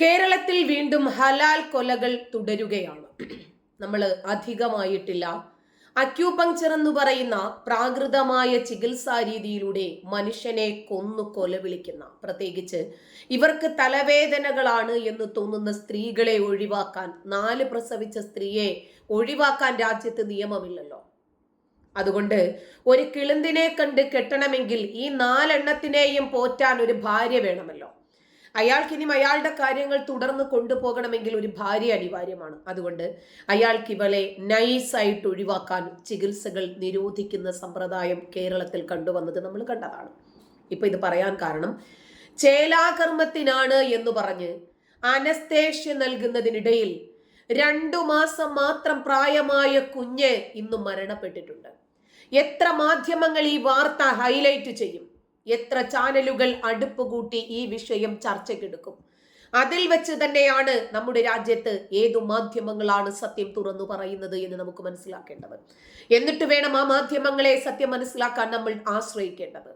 കേരളത്തിൽ വീണ്ടും ഹലാൽ കൊലകൾ തുടരുകയാണ്. നമ്മൾ അധികമായിട്ടില്ല. അക്യൂപങ്ചർ എന്ന് പറയുന്ന പ്രാകൃതമായ ചികിത്സാ രീതിയിലൂടെ മനുഷ്യനെ കൊന്നു കൊല വിളിക്കുന്ന പ്രത്യേകിച്ച് ഇവർക്ക് തലവേദനകളാണ് എന്ന് തോന്നുന്ന സ്ത്രീകളെ ഒഴിവാക്കാൻ നാല് പ്രസവിച്ച സ്ത്രീയെ ഒഴിവാക്കാൻ രാജ്യത്ത് നിയമമില്ലല്ലോ. അതുകൊണ്ട് ഒരു കിളിന്തിനെ കണ്ട് കെട്ടണമെങ്കിൽ ഈ നാലെണ്ണത്തിനെയും പോറ്റാൻ ഒരു ഭാര്യ വേണമല്ലോ. അയാൾക്ക് ഇനിയും അയാളുടെ കാര്യങ്ങൾ തുടർന്ന് കൊണ്ടുപോകണമെങ്കിൽ ഒരു ഭാര്യ അനിവാര്യമാണ്. അതുകൊണ്ട് അയാൾക്ക് ഇവളെ നൈസായിട്ട് ഒഴിവാക്കാൻ ചികിത്സകൾ നിരോധിക്കുന്ന സമ്പ്രദായം കേരളത്തിൽ കണ്ടുവന്നത് നമ്മൾ കണ്ടതാണ്. ഇപ്പൊ ഇത് പറയാൻ കാരണം ചേലാകർമ്മത്തിനാണ് എന്ന് പറഞ്ഞ് അനസ്തേഷ്യ നൽകുന്നതിനിടയിൽ രണ്ടു മാസം മാത്രം പ്രായമായ കുഞ്ഞ് ഇന്ന് മരണപ്പെട്ടിട്ടുണ്ട്. എത്ര മാധ്യമങ്ങൾ ഈ വാർത്ത ഹൈലൈറ്റ് ചെയ്യും? എത്ര ചാനലുകൾ അടുപ്പ് കൂട്ടി ഈ വിഷയം ചർച്ചയ്ക്കെടുക്കും. അതിൽ വെച്ച് തന്നെയാണ് നമ്മുടെ രാജ്യത്ത് ഏതു മാധ്യമങ്ങളാണ് സത്യം തുറന്നു പറയുന്നത് എന്ന് നമുക്ക് മനസ്സിലാക്കേണ്ടത്. എന്നിട്ട് വേണം ആ മാധ്യമങ്ങളെ സത്യം മനസ്സിലാക്കാൻ നമ്മൾ ആശ്രയിക്കേണ്ടത്.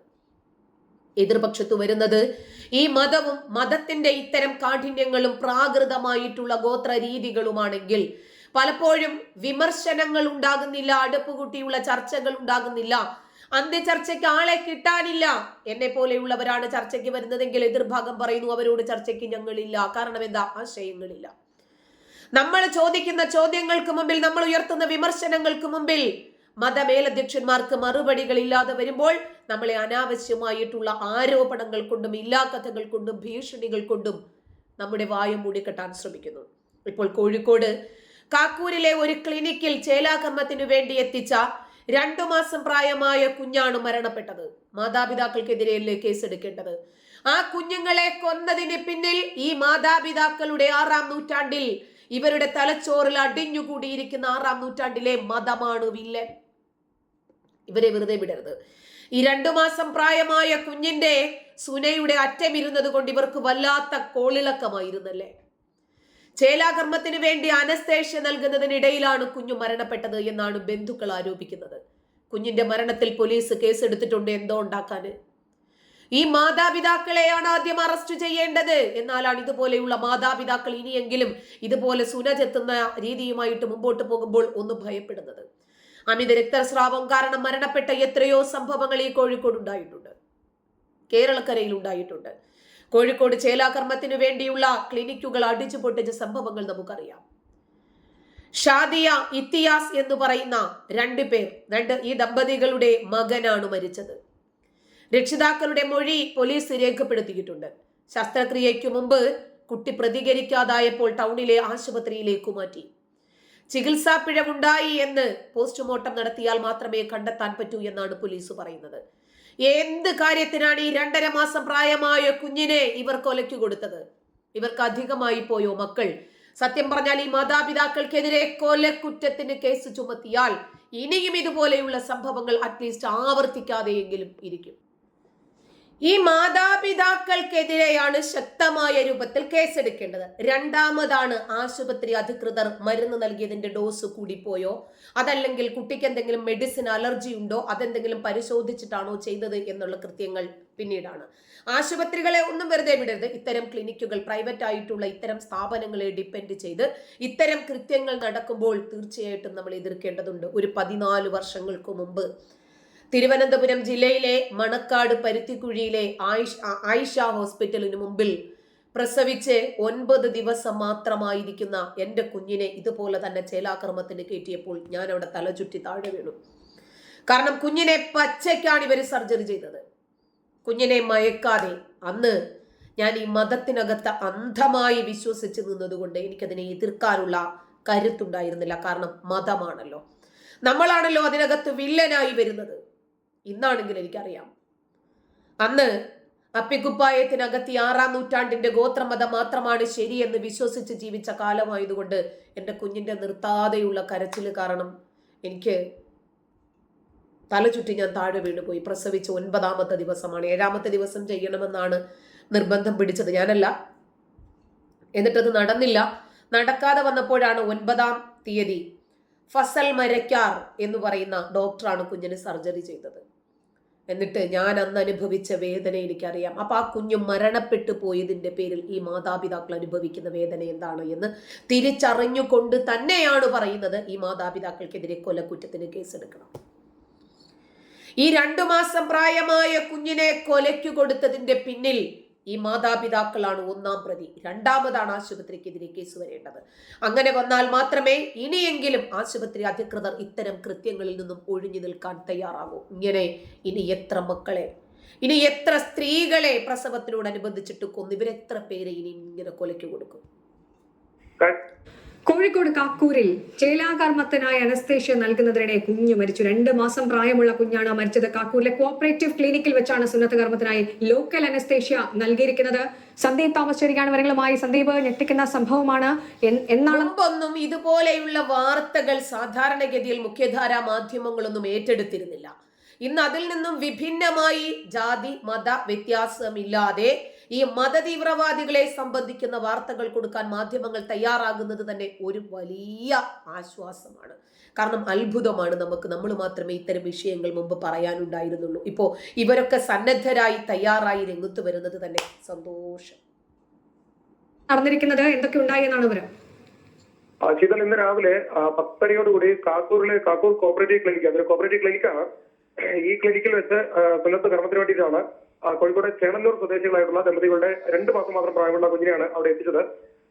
എതിർപക്ഷത്തു വരുന്നത് ഈ മതവും മതത്തിന്റെ ഇത്തരം കാഠിന്യങ്ങളും പ്രാകൃതമായിട്ടുള്ള ഗോത്ര രീതികളുമാണെങ്കിൽ പലപ്പോഴും വിമർശനങ്ങൾ ഉണ്ടാകുന്നില്ല അടുപ്പ് കൂട്ടിയുള്ള ചർച്ചകൾ ഉണ്ടാകുന്നില്ല അന്ത്യ ചർച്ചയ്ക്ക് ആളെ കിട്ടാനില്ല. എന്നെ പോലെയുള്ളവരാണ് ചർച്ചയ്ക്ക് വരുന്നതെങ്കിൽ എതിർഭാഗം പറയുന്നു അവരോട് ചർച്ചയ്ക്ക് ഞങ്ങളില്ല. കാരണം എന്താ? ആശയങ്ങളില്ല. നമ്മൾ ചോദിക്കുന്ന ചോദ്യങ്ങൾക്ക് മുമ്പിൽ നമ്മൾ ഉയർത്തുന്ന വിമർശനങ്ങൾക്ക് മുമ്പിൽ മതമേലധ്യക്ഷന്മാർക്ക് മറുപടികൾ ഇല്ലാതെ വരുമ്പോൾ നമ്മളെ അനാവശ്യമായിട്ടുള്ള ആരോപണങ്ങൾ കൊണ്ടും ഇല്ലാക്കഥകൾ കൊണ്ടും ഭീഷണികൾ കൊണ്ടും നമ്മുടെ വായം മൂടിക്കെട്ടാൻ ശ്രമിക്കുന്നു. ഇപ്പോൾ കോഴിക്കോട് കാക്കൂരിലെ ഒരു ക്ലിനിക്കിൽ ചേലാകർമ്മത്തിനു വേണ്ടി എത്തിച്ച രണ്ടു മാസം പ്രായമായ കുഞ്ഞാണ് മരണപ്പെട്ടത്. മാതാപിതാക്കൾക്കെതിരെയല്ലേ കേസെടുക്കേണ്ടത്? ആ കുഞ്ഞുങ്ങളെ കൊന്നതിന് പിന്നിൽ ഈ മാതാപിതാക്കളുടെ ആറാം നൂറ്റാണ്ടിൽ ഇവരുടെ തലച്ചോറിൽ അടിഞ്ഞുകൂടിയിരിക്കുന്ന ആറാം നൂറ്റാണ്ടിലെ മതമാണ് വില്ലൻ. ഇവരെ വെറുതെ വിടരുത്. ഈ രണ്ടു മാസം പ്രായമായ കുഞ്ഞിന്റെ സുനയുടെ അറ്റമിരുന്നത് കൊണ്ട് ഇവർക്ക് വല്ലാത്ത കോളിളക്കമായിരുന്നല്ലേ? ചേലാകർമ്മത്തിന് വേണ്ടി അനസ്തേഷ്യ നൽകുന്നതിനിടയിലാണ് കുഞ്ഞു മരണപ്പെട്ടത് എന്നാണ് ബന്ധുക്കൾ ആരോപിക്കുന്നത്. കുഞ്ഞിന്റെ മരണത്തിൽ പോലീസ് കേസെടുത്തിട്ടുണ്ട് എന്തോ ഉണ്ടാക്കാന് ഈ മാതാപിതാക്കളെയാണ് ആദ്യം അറസ്റ്റ് ചെയ്യേണ്ടത്. എന്നാലാണ് ഇതുപോലെയുള്ള മാതാപിതാക്കൾ ഇനിയെങ്കിലും ഇതുപോലെ സുനജെത്തുന്ന രീതിയുമായിട്ട് മുമ്പോട്ട് പോകുമ്പോൾ ഒന്ന് ഭയപ്പെടുന്നത്. അമിത രക്തസ്രാവം കാരണം മരണപ്പെട്ട എത്രയോ സംഭവങ്ങൾ ഈ കോഴിക്കോട് ഉണ്ടായിട്ടുണ്ട്. കേരളക്കരയിൽ ഉണ്ടായിട്ടുണ്ട്. കോഴിക്കോട് ചേലാകർമ്മത്തിനു വേണ്ടിയുള്ള ക്ലിനിക്കുകൾ അടിച്ചു പൊട്ടിച്ച സംഭവങ്ങൾ നമുക്കറിയാം. ഷാദിയ ഇത്തിയാസ് എന്ന് പറയുന്ന രണ്ട് പേർ രണ്ട് ഈ ദമ്പതികളുടെ മകനാണ് മരിച്ചത്. രക്ഷിതാക്കളുടെ മൊഴി പോലീസ് രേഖപ്പെടുത്തിയിട്ടുണ്ട്. ശസ്ത്രക്രിയയ്ക്കു മുമ്പ് കുട്ടി പ്രതികരിക്കാതായപ്പോൾ ടൗണിലെ ആശുപത്രിയിലേക്ക് മാറ്റി. ചികിത്സാ പിഴവുണ്ടായി എന്ന് പോസ്റ്റ്മോർട്ടം നടത്തിയാൽ മാത്രമേ കണ്ടെത്താൻ പറ്റൂ എന്നാണ് പോലീസ് പറയുന്നത്. എന്ത് കാര്യത്തിനാണ് ഈ രണ്ടര മാസം പ്രായമായ കുഞ്ഞിനെ ഇവർ കൊലയ്ക്ക് കൊടുത്തത്? ഇവർക്ക് അധികമായി പോയോ മക്കൾ? സത്യം പറഞ്ഞാൽ ഈ മാതാപിതാക്കൾക്കെതിരെ കൊലക്കുറ്റത്തിന് കേസ് ചുമത്തിയാൽ ഇനിയും ഇതുപോലെയുള്ള സംഭവങ്ങൾ അറ്റ്ലീസ്റ്റ് ആവർത്തിക്കാതെയെങ്കിലും ഇരിക്കും. ഈ മാതാപിതാക്കൾക്കെതിരെയാണ് ശക്തമായ രൂപത്തിൽ കേസെടുക്കേണ്ടത്. രണ്ടാമതാണ് ആശുപത്രി അധികൃതർ മരുന്ന് നൽകിയതിന്റെ ഡോസ് കൂടിപ്പോയോ അതല്ലെങ്കിൽ കുട്ടിക്ക് എന്തെങ്കിലും മെഡിസിൻ അലർജി ഉണ്ടോ? അതെന്തെങ്കിലും പരിശോധിച്ചിട്ടാണോ ചെയ്തത് എന്നുള്ള കൃത്യങ്ങൾ പിന്നീടാണ്. ആശുപത്രികളെ ഒന്നും വെറുതെ വിടരുത്. ഇത്തരം ക്ലിനിക്കുകൾ പ്രൈവറ്റ് ആയിട്ടുള്ള ഇത്തരം സ്ഥാപനങ്ങളെ ഡിപ്പെൻഡ് ചെയ്ത് ഇത്തരം കൃത്യങ്ങൾ നടക്കുമ്പോൾ തീർച്ചയായിട്ടും നമ്മൾ എതിർക്കേണ്ടതുണ്ട്. ഒരു പതിനാല് വർഷങ്ങൾക്ക് മുമ്പ് തിരുവനന്തപുരം ജില്ലയിലെ മണക്കാട് പരുത്തിക്കുഴിയിലെ ആയിഷ ആയിഷ ഹോസ്പിറ്റലിന് മുമ്പിൽ പ്രസവിച്ച് ഒൻപത് ദിവസം മാത്രമായിരിക്കുന്ന എന്റെ കുഞ്ഞിനെ ഇതുപോലെ തന്നെ ചേലാക്രമത്തിന് കയറ്റിയപ്പോൾ ഞാൻ അവിടെ തലചുറ്റി താഴെ വീണു. കാരണം കുഞ്ഞിനെ പച്ചയ്ക്കാണ് ഇവർ സർജറി ചെയ്തത്. കുഞ്ഞിനെ മയക്കാതെ അന്ന് ഞാൻ ഈ മതത്തിനകത്ത് അന്ധമായി വിശ്വസിച്ച് നിന്നതുകൊണ്ട് എനിക്കതിനെ എതിർക്കാനുള്ള കരുത്തുണ്ടായിരുന്നില്ല. കാരണം മതമാണല്ലോ. നമ്മളാണല്ലോ അതിനകത്ത് വില്ലനായി വരുന്നത്. ഇന്നാണെങ്കിൽ എനിക്കറിയാം. അന്ന് അപ്പിക്കുപ്പായത്തിനകത്തി ആറാം നൂറ്റാണ്ടിന്റെ ഗോത്രമത മാത്രമാണ് ശരിയെന്ന് വിശ്വസിച്ച് ജീവിച്ച കാലമായതുകൊണ്ട് എന്റെ കുഞ്ഞിന്റെ നിർത്താതെയുള്ള കരച്ചിൽ കാരണം എനിക്ക് തലചുറ്റി ഞാൻ താഴെ വീണുപോയി. പ്രസവിച്ച് ഒൻപതാമത്തെ ദിവസമാണ്. ഏഴാമത്തെ ദിവസം ചെയ്യണമെന്നാണ് നിർബന്ധം പിടിച്ചത് ഞാനല്ല. എന്നിട്ടത് നടന്നില്ല. നടക്കാതെ വന്നപ്പോഴാണ് ഒൻപതാം തീയതി ഫസൽ മരക്കാർ എന്ന് പറയുന്ന ഡോക്ടറാണ് കുഞ്ഞിന് സർജറി ചെയ്തത്. എന്നിട്ട് ഞാൻ അന്ന് അനുഭവിച്ച വേദന എനിക്കറിയാം. അപ്പം ആ കുഞ്ഞ് മരണപ്പെട്ടു പോയതിന്റെ പേരിൽ ഈ മാതാപിതാക്കൾ അനുഭവിക്കുന്ന വേദന എന്താണ് എന്ന് തിരിച്ചറിഞ്ഞുകൊണ്ട് തന്നെയാണ് പറയുന്നത് ഈ മാതാപിതാക്കൾക്കെതിരെ കൊലക്കുറ്റത്തിന് കേസെടുക്കണം. ഈ രണ്ടു മാസം പ്രായമായ കുഞ്ഞിനെ കൊലയ്ക്കു കൊടുത്തതിന്റെ പിന്നിൽ ഈ മാതാപിതാക്കളാണ് ഒന്നാം പ്രതി. രണ്ടാമതാണ് ആശുപത്രിക്കെതിരെ കേസ് വരേണ്ടത്. അങ്ങനെ വന്നാൽ മാത്രമേ ഇനിയെങ്കിലും ആശുപത്രി അധികൃതർ ഇത്തരം കൃത്യങ്ങളിൽ നിന്നും ഒഴിഞ്ഞു നിൽക്കാൻ തയ്യാറാകൂ. ഇങ്ങനെ ഇനി എത്ര മക്കളെ ഇനി എത്ര സ്ത്രീകളെ പ്രസവത്തിനോടനുബന്ധിച്ചിട്ട് കൊന്നു ഇവരെത്ര പേരെ ഇനി ഇങ്ങനെ കൊലയ്ക്ക് കൊടുക്കും? കോഴിക്കോട് കാക്കൂരിൽ ചേലാകർമ്മത്തനായ അനസ്തേഷ്യ നൽകുന്നതിനിടെ കുഞ്ഞ് മരിച്ചു. രണ്ട് മാസം പ്രായമുള്ള കുഞ്ഞാണ് മരിച്ചത്. കാക്കൂരിലെ കോപ്പറേറ്റീവ് ക്ലിനിക്കിൽ വെച്ചാണ് സുന്നത്ത് കർമ്മത്തിനായി ലോക്കൽ അനസ്തേഷ്യ നൽകിയിരിക്കുന്നത്. സന്ദീപ് തോമസ് വരങ്ങളുമായി സന്ദീപ് ഞെട്ടിക്കുന്ന സംഭവമാണ്. എന്നാണ്? മുമ്പൊന്നും ഇതുപോലെയുള്ള വാർത്തകൾ സാധാരണഗതിയിൽ മുഖ്യധാരാ മാധ്യമങ്ങളൊന്നും ഏറ്റെടുത്തിരുന്നില്ല. ഇന്ന് അതിൽ നിന്നും വിഭിന്നമായി ജാതി മത വ്യത്യാസമില്ലാതെ ഈ മതതീവ്രവാദികളെ സംബന്ധിക്കുന്ന വാർത്തകൾ കൊടുക്കാൻ മാധ്യമങ്ങൾ തയ്യാറാകുന്നത് തന്നെ ഒരു വലിയ ആശ്വാസമാണ്. കാരണം അത്ഭുതമാണ് നമുക്ക് നമ്മൾ മാത്രമേ ഇത്തരം വിഷയങ്ങൾ മുമ്പ് പറയാനുണ്ടായിരുന്നുള്ളൂ. ഇപ്പോൾ ഇവരൊക്കെ സന്നദ്ധരായി തയ്യാറായി രംഗത്ത് വരുന്നത് തന്നെ സന്തോഷം. നടന്നിരിക്കുന്നത് എന്തൊക്കെ ഉണ്ടായി എന്നാണ് വിവരം ശീതൽ ഇന്ന് രാവിലെ പത്തരയോടുകൂടി കാക്കൂറിലെ കാക്കൂർ കോപ്പറേറ്റീവ് ക്ലിനിക്ക് അതൊരു കോപ്പറേറ്റീവ് ക്ലിനിക്കാണ് ഈ ക്ലിനിക്കിൽ വെച്ച് സുന്നത്ത് കർമ്മത്തിന് വേണ്ടിയിട്ടാണ് കോഴിക്കോട് ചേണന്നൂർ സ്വദേശികളായിട്ടുള്ള ദമ്പതികളുടെ രണ്ട് മാസം മാത്രം പ്രായമുള്ള കുഞ്ഞിനെയാണ് അവിടെ എത്തിച്ചത്.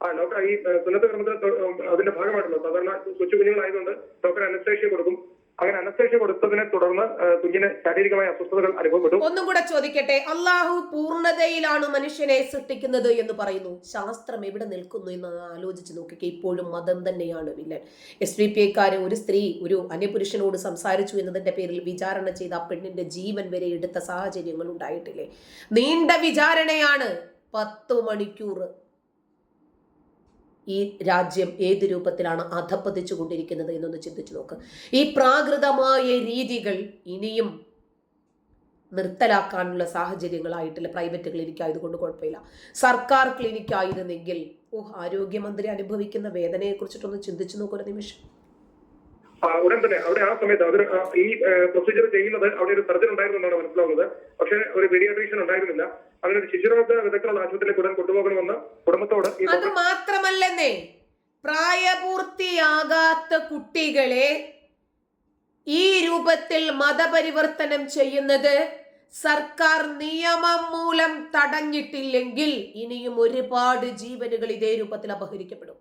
ആ ഡോക്ടർ ഈ സുന്നത്ത് കർമ്മത്തിന് അതിന്റെ ഭാഗമായിട്ടുള്ള സാധാരണ കൊച്ചു കുഞ്ഞുങ്ങളായതുകൊണ്ട് ഡോക്ടർ അനസ്തേഷ്യ കൊടുക്കും. അങ്ങനെ അനസ്തേഷ്യ കൊടുത്തതിനെ തുടർന്ന് കുഞ്ഞിന് ശാരീരികമായ അസ്വസ്ഥതകൾ അനുഭവപ്പെട്ടു. ഒന്നും കൂടെ ചോദിക്കട്ടെ അള്ളാഹു പൂർണതയിലാണ് മനുഷ്യനെ സൃഷ്ടിക്കുന്നത് എന്ന് പറയുന്നു. ശാസ്ത്രം എവിടെ നിൽക്കുന്നു എന്ന് ആലോചിച്ച് നോക്കിക്കേ ഇപ്പോഴും മതം തന്നെയാണ് വില്ലൻ. എസ് ഡി പി ക്കാര് ഒരു സ്ത്രീ ഒരു അന്യപുരുഷനോട് സംസാരിച്ചു എന്നതിന്റെ പേരിൽ വിചാരണ ചെയ്ത ആ പെണ്ണിന്റെ ജീവൻ വരെ എടുത്ത സാഹചര്യങ്ങൾ ഉണ്ടായിട്ടില്ലേ? നീണ്ട വിചാരണയാണ് പത്ത് മണിക്കൂർ ഈ രാജ്യം ഏത് രൂപത്തിലാണ് അധപ്പതിച്ചു കൊണ്ടിരിക്കുന്നത് എന്നൊന്ന് ചിന്തിച്ചു നോക്ക്. ഈ പ്രാകൃതമായ രീതികൾ ഇനിയും നിർത്തലാക്കാനുള്ള സാഹചര്യങ്ങളായിട്ടില്ല. പ്രൈവറ്റ് ക്ലിനിക് ആയതുകൊണ്ട് കുഴപ്പമില്ല. സർക്കാർ ക്ലിനിക്കായിരുന്നെങ്കിൽ ആയിരുന്നെങ്കിൽ ഓ ആരോഗ്യമന്ത്രി അനുഭവിക്കുന്ന വേദനയെ കുറിച്ചിട്ടൊന്ന് ചിന്തിച്ചു നോക്കൊരു നിമിഷം. ഉടൻ തന്നെ അവിടെ ആ സമയത്ത് അവർ ഈ പ്രൊസീജിയർ ചെയ്യുന്നത് അവിടെ ഒരു സർജൻ ഉണ്ടായിരുന്നു എന്നാണ് മനസ്സിലാവുന്നത്. പക്ഷെ ഒരു പീഡിയാട്രീഷ്യൻ ഉണ്ടായിരുന്നില്ല. അങ്ങനെ ഒരു ശിശുരോഗ വിദഗ്ധരുടെ ആശുപത്രിയിലേക്ക് ഉടൻ കൊണ്ടുപോകണമെന്ന് കുടുംബത്തോട് അത് മാത്രമല്ലെന്നേ പ്രായപൂർത്തിയാകാത്ത കുട്ടികളെ ഈ രൂപത്തിൽ മതപരിവർത്തനം ചെയ്യുന്നത് സർക്കാർ നിയമം മൂലം തടഞ്ഞിട്ടില്ലെങ്കിൽ ഇനിയും ഒരുപാട് ജീവനുകൾ ഇതേ രൂപത്തിൽ അപഹരിക്കപ്പെടും.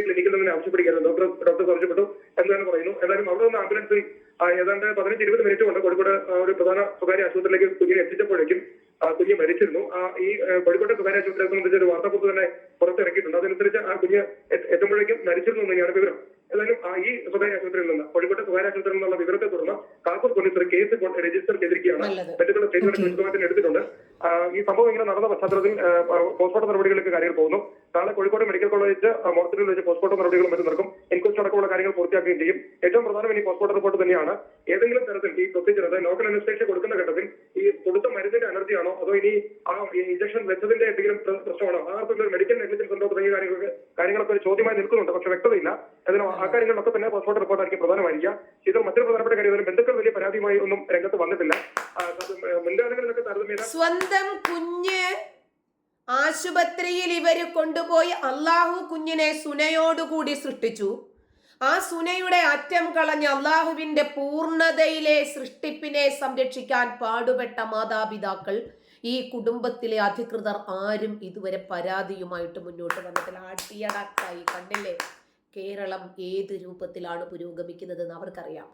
ക്ലിനിക്കിൽ നിന്ന് ആവശ്യപ്പെടുകയായിരുന്നു ഡോക്ടർ ഡോക്ടർ ആവശ്യപ്പെട്ടു എന്ന് തന്നെ പറയുന്നു. എന്തായാലും അവിടെ നിന്ന് ആംബുലൻസിൽ ഏതാണ്ട് പതിനഞ്ച് ഇരുപത് മിനിറ്റ് കൊണ്ട് കോഴിക്കോട് ഒരു പ്രധാന സ്വകാര്യ ആശുപത്രിയിലേക്ക് കുഞ്ഞിനെ എത്തിച്ചപ്പോഴേക്കും കുഞ്ഞ് മരിച്ചിരുന്നു. ആ ഈ കോഴിക്കോട്ടെ സ്വകാര്യ ആശുപത്രിയെ സംബന്ധിച്ച് ഒരു വാർത്താക്കുറിപ്പ് തന്നെ പുറത്തിറക്കിയിട്ടുണ്ട്. അതനുസരിച്ച് ആ കുഞ്ഞ് എത്ത- എത്തുമ്പോഴേക്കും മരിച്ചിരുന്നു എന്നാണ് വിവരം. ഏതായാലും ഈ സ്വകാര്യ ആശുപത്രിയിൽ നിന്ന് കോഴിക്കോട്ടെ സ്വകാര്യ ആശുപത്രിയിൽ നിന്നുള്ള വിവരത്തെ തുടർന്ന് കാസർഗോഡ് പോലീസ് ഒരു കേസ് രജിസ്റ്റർ ചെയ്തിരിക്കുകയാണ്. മറ്റുള്ള സ്റ്റേറ്റുകളുടെ വിശദമായിട്ട് എടുത്തിട്ടുണ്ട്. ഈ സംഭവം ഇങ്ങനെ നടന്ന പശ്ചാത്തലത്തിൽ പോസ്റ്റ്മോർട്ടം നടപടികളിലേക്ക് കാര്യങ്ങൾ പോകുന്നു. നാളെ കോഴിക്കോട് മെഡിക്കൽ കോളേജ് മോർച്ചറിയിൽ വെച്ച് പോസ്റ്റ്മോർട്ടം നടപടികളും മറ്റും നടക്കും. ഇൻക്വസ്റ്റ് അടക്കമുള്ള കാര്യങ്ങൾ പൂർത്തിയാക്കുകയും ചെയ്യും. ഏറ്റവും പ്രധാനം ഇനി പോസ്റ്റ്മോർട്ടം റിപ്പോർട്ട് തന്നെയാണ്. ഏതെങ്കിലും തരത്തിൽ ഈ പ്രൊസീജിയർ അതായത് ലോക്കൽ അനസ്തേഷ്യ കൊടുക്കുന്ന ഘട്ടത്തിൽ ഈ കൊടുത്ത മരുന്നിന്റെ അലർജി ആണോ? അതോ ഇനി ആ ഇഞ്ചക്ഷൻ വെച്ചതിന്റെ എന്തെങ്കിലും പ്രശ്നമാണോ? ആ അർത്ഥത്തിൽ മെഡിക്കൽ നെഗ്ലിജൻസ് ഉണ്ടോ തുടങ്ങിയ കാര്യങ്ങളൊക്കെ കാര്യങ്ങളൊക്കെ ഒരു ചോദ്യമായി നിൽക്കുന്നുണ്ട് പക്ഷെ വ്യക്തതയില്ല. അതിന് ആ കാര്യങ്ങളിലൊക്കെ തന്നെ പോസ്റ്റ്മോർട്ടം റിപ്പോർട്ട് ആയിരിക്കും പ്രധാനമായിരിക്കുക. ഇത് മറ്റൊരു പ്രധാനപ്പെട്ട കാര്യം ബന്ധുക്കൾ വലിയ പരാതിയുമായി ഒന്നും രംഗത്ത് വന്നിട്ടില്ല. സ്വന്തം കുഞ്ഞ് ആശുപത്രിയിൽ ഇവർ കൊണ്ടുപോയി അള്ളാഹു കുഞ്ഞിനെ സുനയോടുകൂടി സൃഷ്ടിച്ചു. ആ സുനയുടെ അറ്റം കളഞ്ഞ് അള്ളാഹുവിന്റെ പൂർണതയിലെ സൃഷ്ടിപ്പിനെ സംരക്ഷിക്കാൻ പാടുപെട്ട മാതാപിതാക്കൾ ഈ കുടുംബത്തിലെ അധികൃതർ ആരും ഇതുവരെ പരാതിയുമായിട്ട് മുന്നോട്ട് വന്നിട്ടില്ല. ആട്ടിയടക്കായി കണ്ടില്ലേ? കേരളം ഏത് രൂപത്തിലാണ് പുരോഗമിക്കുന്നതെന്ന് അവർക്കറിയാം.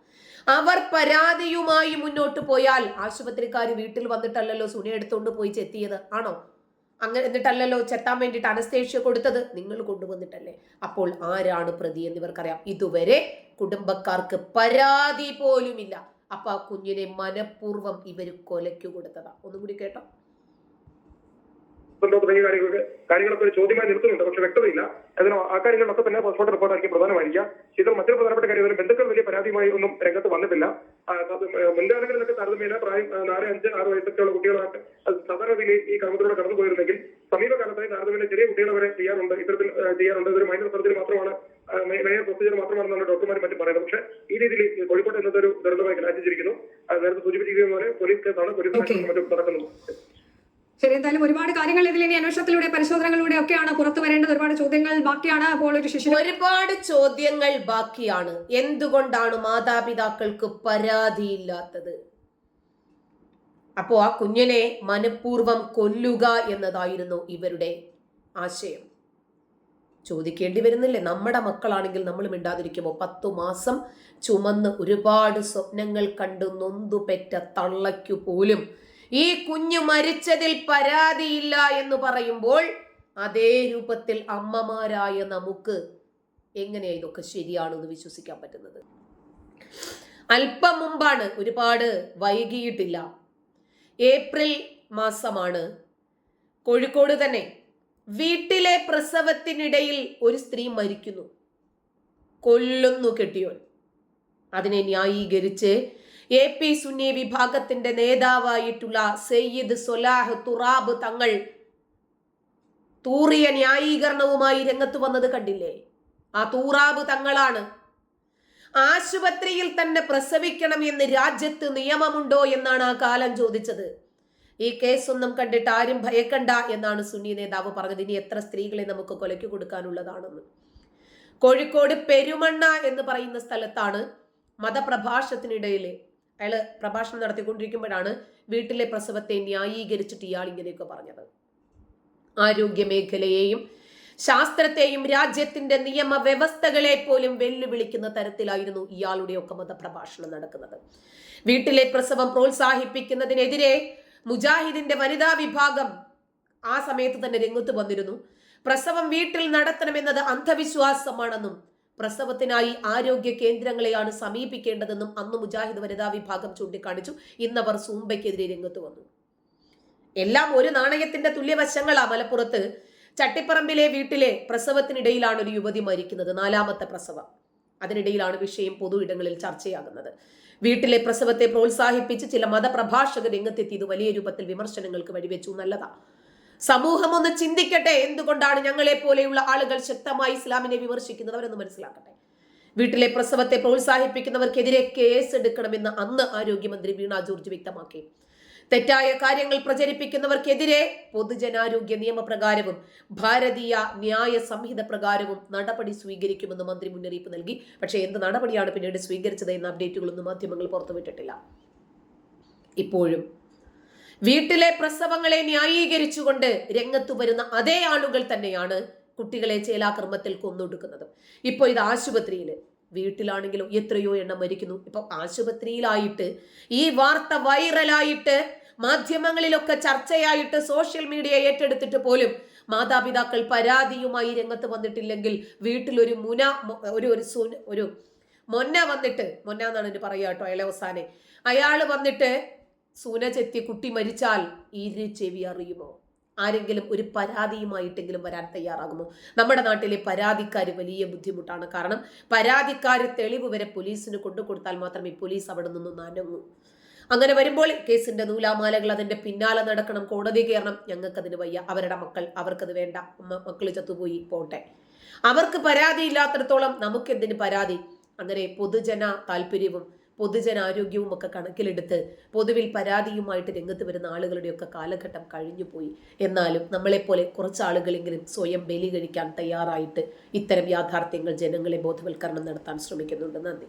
അവർ പരാതിയുമായി മുന്നോട്ട് പോയാൽ ആശുപത്രിക്കാർ വീട്ടിൽ വന്നിട്ടല്ലല്ലോ സുന എടുത്തുകൊണ്ട് പോയി ചെത്തിയത് ആണോ? അങ്ങനെ എന്നിട്ടല്ലല്ലോ ചെത്താൻ വേണ്ടിയിട്ട് അനസ്തേഷ്യ കൊടുത്തത് നിങ്ങൾ കൊണ്ടുവന്നിട്ടല്ലേ? അപ്പോൾ ആരാണ് പ്രതി എന്ന് ഇവർക്കറിയാം. ഇതുവരെ കുടുംബക്കാർക്ക് പരാതി പോലുമില്ല. അപ്പൊ ആ കുഞ്ഞിനെ മനഃപൂർവം ഇവർ കൊലയ്ക്ക് കൊടുത്തതാ. ഒന്നും കൂടി കേട്ടോ. ഉണ്ടോ തുടങ്ങിയ കാര്യങ്ങളൊക്കെ കാര്യങ്ങളൊക്കെ ഒരു ചോദ്യമായി നിൽക്കുന്നുണ്ട്. പക്ഷെ വ്യക്തതയില്ല. അതിന് ആ കാര്യങ്ങളിലൊക്കെ തന്നെ പാസ്പോർട്ട് റിപ്പോർട്ട് ആയിരിക്കും പ്രധാനമായിരിക്കുക. ഇതിൽ മറ്റൊരു പ്രധാനപ്പെട്ട കാര്യം ഇതിന് ബന്ധുക്കൾ വലിയ പരാതിയുമായി ഒന്നും രംഗത്ത് വന്നിട്ടില്ല. മുൻകാലങ്ങളിലൊക്കെ താരതമ്യേന പ്രായം നാല് അഞ്ച് ആറ് വയസ്സൊക്കെയുള്ള കുട്ടികളൊക്കെ അത് സാധാരണ രീതിയിൽ ഈ കർമ്മത്തിലൂടെ കടന്നു പോയിരുന്നെങ്കിൽ സമീപകാലത്തായി താരതമ്യേന ചെറിയ കുട്ടികളെ വരെ ചെയ്യാറുണ്ട്. ഇത്തരത്തിൽ ചെയ്യാറുണ്ട്. ഇതൊരു മൈനർ സർജറി മാത്രമാണ് മേയർ പ്രൊസീജിയർ മാത്രമാണെന്നാണ് ഡോക്ടർമാർ മറ്റും പറയുന്നത്. പക്ഷേ ഈ രീതിയിൽ കോഴിക്കോട് ഇന്നത്തെ ഒരു ദുരന്തമായി കലാശിച്ചിരിക്കുന്നു നേരത്തെ സൂചിപ്പിച്ചിരിക്കുന്ന പോലെ പോലീസ് കേസാണ് പോലീസ് മറ്റും നടക്കുന്നത് ശരി എന്തായാലും ഒരുപാട് കാര്യങ്ങൾ ഇതിൽ ഇനി അന്വേഷണത്തിലൂടെ പരിശോധനകളിലൂടെ ഒക്കെയാണ് പുറത്തു വരേണ്ടത്. ഒരുപാട് ചോദ്യങ്ങൾ ബാക്കിയാണ്. അപ്പോൾ ഒരു ശിശു ഒരുപാട് ചോദ്യങ്ങൾ ബാക്കിയാണ്. എന്തുകൊണ്ടാണ് മാതാപിതാക്കൾക്ക് പരാതിയില്ലാത്തത്? അപ്പോ ആ കുഞ്ഞിനെ മനഃപൂർവം കൊല്ലുക എന്നതായിരുന്നു ഇവരുടെ ആശയം. ചോദിക്കേണ്ടി വരുന്നില്ലേ? നമ്മുടെ മക്കളാണെങ്കിൽ നമ്മൾ മിണ്ടാതിരിക്കുമ്പോൾ പത്തു മാസം ചുമന്ന് ഒരുപാട് സ്വപ്നങ്ങൾ കണ്ട് നൊന്തു പെറ്റ തള്ളയ്ക്കു പോലും ഈ കുഞ്ഞു മരിച്ചതിൽ പരാതിയില്ല എന്ന് പറയുമ്പോൾ അതേ രൂപത്തിൽ അമ്മമാരായ നമുക്ക് എങ്ങനെയാ ഇതൊക്കെ ശരിയാണെന്ന് വിശ്വസിക്കാൻ പറ്റുന്നത്? അല്പം മുമ്പാണ് ഒരുപാട് വൈകിയിട്ടില്ല. ഏപ്രിൽ മാസമാണ്. കോഴിക്കോട് തന്നെ വീട്ടിലെ പ്രസവത്തിനിടയിൽ ഒരു സ്ത്രീ മരിക്കുന്നു. കൊല്ലുന്നു കെട്ടിയോൻ. അതിനെ ന്യായീകരിച്ച് എ പി സുന്നി വിഭാഗത്തിന്റെ നേതാവായിട്ടുള്ള സയ്യിദ് സൊലാഹ് തുറാബ് തങ്ങൾ തൂറിയ ന്യായീകരണവുമായി രംഗത്ത് വന്നത് കണ്ടില്ലേ? ആ തൂറാബ് തങ്ങളാണ്. ആശുപത്രിയിൽ തന്നെ പ്രസവിക്കണം എന്ന് രാജ്യത്ത് നിയമമുണ്ടോ എന്നാണ് ആ കാലം ചോദിച്ചത്. ഈ കേസൊന്നും കണ്ടിട്ട് ആരും ഭയക്കണ്ട എന്നാണ് സുന്നി നേതാവ് പറഞ്ഞത്. ഇനി എത്ര സ്ത്രീകളെ നമുക്ക് കൊലയ്ക്ക് കൊടുക്കാനുള്ളതാണെന്ന്. കോഴിക്കോട് പെരുമണ്ണ എന്ന് പറയുന്ന സ്ഥലത്താണ് മതപ്രഭാഷണത്തിനിടയിൽ അയാൾ പ്രഭാഷണം നടത്തിക്കൊണ്ടിരിക്കുമ്പോഴാണ് വീട്ടിലെ പ്രസവത്തെ ന്യായീകരിച്ചിട്ട് ഇയാൾ ഇങ്ങനെയൊക്കെ പറഞ്ഞത്. ആരോഗ്യ മേഖലയെയും ശാസ്ത്രത്തെയും രാജ്യത്തിന്റെ നിയമ വ്യവസ്ഥകളെ പോലും വെല്ലുവിളിക്കുന്ന തരത്തിലായിരുന്നു ഇയാളുടെ ഇയാളുടെയൊക്കെ മതപ്രഭാഷണം നടക്കുന്നത്. വീട്ടിലെ പ്രസവം പ്രോത്സാഹിപ്പിക്കുന്നതിനെതിരെ മുജാഹിദിന്റെ വനിതാ വിഭാഗം ആ സമയത്ത് തന്നെ രംഗത്ത് വന്നിരുന്നു. പ്രസവം വീട്ടിൽ നടത്തണമെന്നത് അന്ധവിശ്വാസമാണെന്നും പ്രസവത്തിനായി ആരോഗ്യ കേന്ദ്രങ്ങളെയാണ് സമീപിക്കേണ്ടതെന്നും അന്ന് മുജാഹിദ് വനിതാ വിഭാഗം ചൂണ്ടിക്കാണിച്ചു. ഇന്നവർ സൂംബയ്ക്കെതിരെ രംഗത്ത് വന്നു. എല്ലാം ഒരു നാണയത്തിന്റെ തുല്യവശങ്ങളാ മലപ്പുറത്ത്. ചട്ടിപ്പറമ്പിലെ വീട്ടിലെ പ്രസവത്തിനിടയിലാണ് ഒരു യുവതി മരിക്കുന്നത് നാലാമത്തെ പ്രസവം. അതിനിടയിലാണ് വിഷയം പൊതു ഇടങ്ങളിൽ ചർച്ചയാകുന്നത്. വീട്ടിലെ പ്രസവത്തെ പ്രോത്സാഹിപ്പിച്ച് ചില മതപ്രഭാഷകർ രംഗത്തെത്തിയത് വലിയ രൂപത്തിൽ വിമർശനങ്ങൾക്ക് വഴിവെച്ചു. നല്ലതാ. സമൂഹം ഒന്ന് ചിന്തിക്കട്ടെ. എന്തുകൊണ്ടാണ് ഞങ്ങളെ പോലെയുള്ള ആളുകൾ ശക്തമായി ഇസ്ലാമിനെ വിമർശിക്കുന്നത്? അവരൊന്ന് മനസ്സിലാക്കട്ടെ. വീട്ടിലെ പ്രസവത്തെ പ്രോത്സാഹിപ്പിക്കുന്നവർക്കെതിരെ കേസ് എടുക്കണമെന്ന് അന്ന് ആരോഗ്യമന്ത്രി വീണ ജോർജ് വ്യക്തമാക്കി. തെറ്റായ കാര്യങ്ങൾ പ്രചരിപ്പിക്കുന്നവർക്കെതിരെ പൊതുജനാരോഗ്യ നിയമപ്രകാരവും ഭാരതീയ ന്യായ സംഹിത പ്രകാരവും നടപടി സ്വീകരിക്കുമെന്ന് മന്ത്രി മുന്നറിയിപ്പ് നൽകി. പക്ഷേ എന്ത് നടപടിയാണ് പിന്നീട് സ്വീകരിച്ചത് എന്ന അപ്ഡേറ്റുകളൊന്നും മാധ്യമങ്ങൾ പുറത്തുവിട്ടിട്ടില്ല. ഇപ്പോഴും വീട്ടിലെ പ്രസവങ്ങളെ ന്യായീകരിച്ചുകൊണ്ട് രംഗത്തു വരുന്ന അതേ ആളുകൾ തന്നെയാണ് കുട്ടികളെ ചേലാക്രമത്തിൽ കൊന്നൊടുക്കുന്നത്. ഇപ്പോൾ ഇത് ആശുപത്രിയിൽ വീട്ടിലാണെങ്കിലും എത്രയോ എണ്ണം മരിക്കുന്നു. ഇപ്പൊ ആശുപത്രിയിലായിട്ട് ഈ വാർത്ത വൈറലായിട്ട് മാധ്യമങ്ങളിലൊക്കെ ചർച്ചയായിട്ട് സോഷ്യൽ മീഡിയ ഏറ്റെടുത്തിട്ട് പോലും മാതാപിതാക്കൾ പരാതിയുമായി രംഗത്ത് വന്നിട്ടില്ലെങ്കിൽ വീട്ടിലൊരു മുന ഒരു ഒരു സുന ഒരു മൊന്ന വന്നിട്ട് മൊന്ന എന്നാണ് എന്ന് പറയുക കേട്ടോ ഇളവസാനെ അയാൾ വന്നിട്ട് സൂന ചെത്തി കുട്ടി മരിച്ചാൽ ഈരി ചെവി അറിയുമോ? ആരെങ്കിലും ഒരു പരാതിയുമായിട്ടെങ്കിലും വരാൻ തയ്യാറാകുമോ? നമ്മുടെ നാട്ടിലെ പരാതിക്കാർ വലിയ ബുദ്ധിമുട്ടാണ്. കാരണം പരാതിക്കാർ തെളിവ് വരെ പോലീസിന് കൊണ്ടുകൊടുത്താൽ മാത്രമേ പോലീസ് അവിടെ നിന്ന് നനങ്ങൂ. അങ്ങനെ വരുമ്പോൾ കേസിന്റെ നൂലാമാലകൾ അതിന്റെ പിന്നാലെ നടക്കണം. കോടതി കയറണം ഞങ്ങൾക്കതിന് വയ്യ. അവരുടെ മക്കൾ അവർക്കത് വേണ്ട. മക്കൾ ചത്തുപോയി പോട്ടെ. അവർക്ക് പരാതി പരാതിയില്ലാത്തിടത്തോളം നമുക്കെന്തിന് പരാതി? അങ്ങനെ പൊതുജന താല്പര്യവും പൊതുജനാരോഗ്യവും ഒക്കെ കണക്കിലെടുത്ത് പൊതുവിൽ പരാതിയുമായിട്ട് രംഗത്ത് വരുന്ന ആളുകളുടെയൊക്കെ കാലഘട്ടം കഴിഞ്ഞുപോയി എന്നാലും നമ്മളെപ്പോലെ കുറച്ച് ആളുകളെങ്കിലും സ്വയം ബലി കഴിക്കാൻ തയ്യാറായിട്ട് ഇത്തരം യാഥാർത്ഥ്യങ്ങൾ ജനങ്ങളെ ബോധവൽക്കരണം നടത്താൻ ശ്രമിക്കുന്നുണ്ട്. നന്ദി.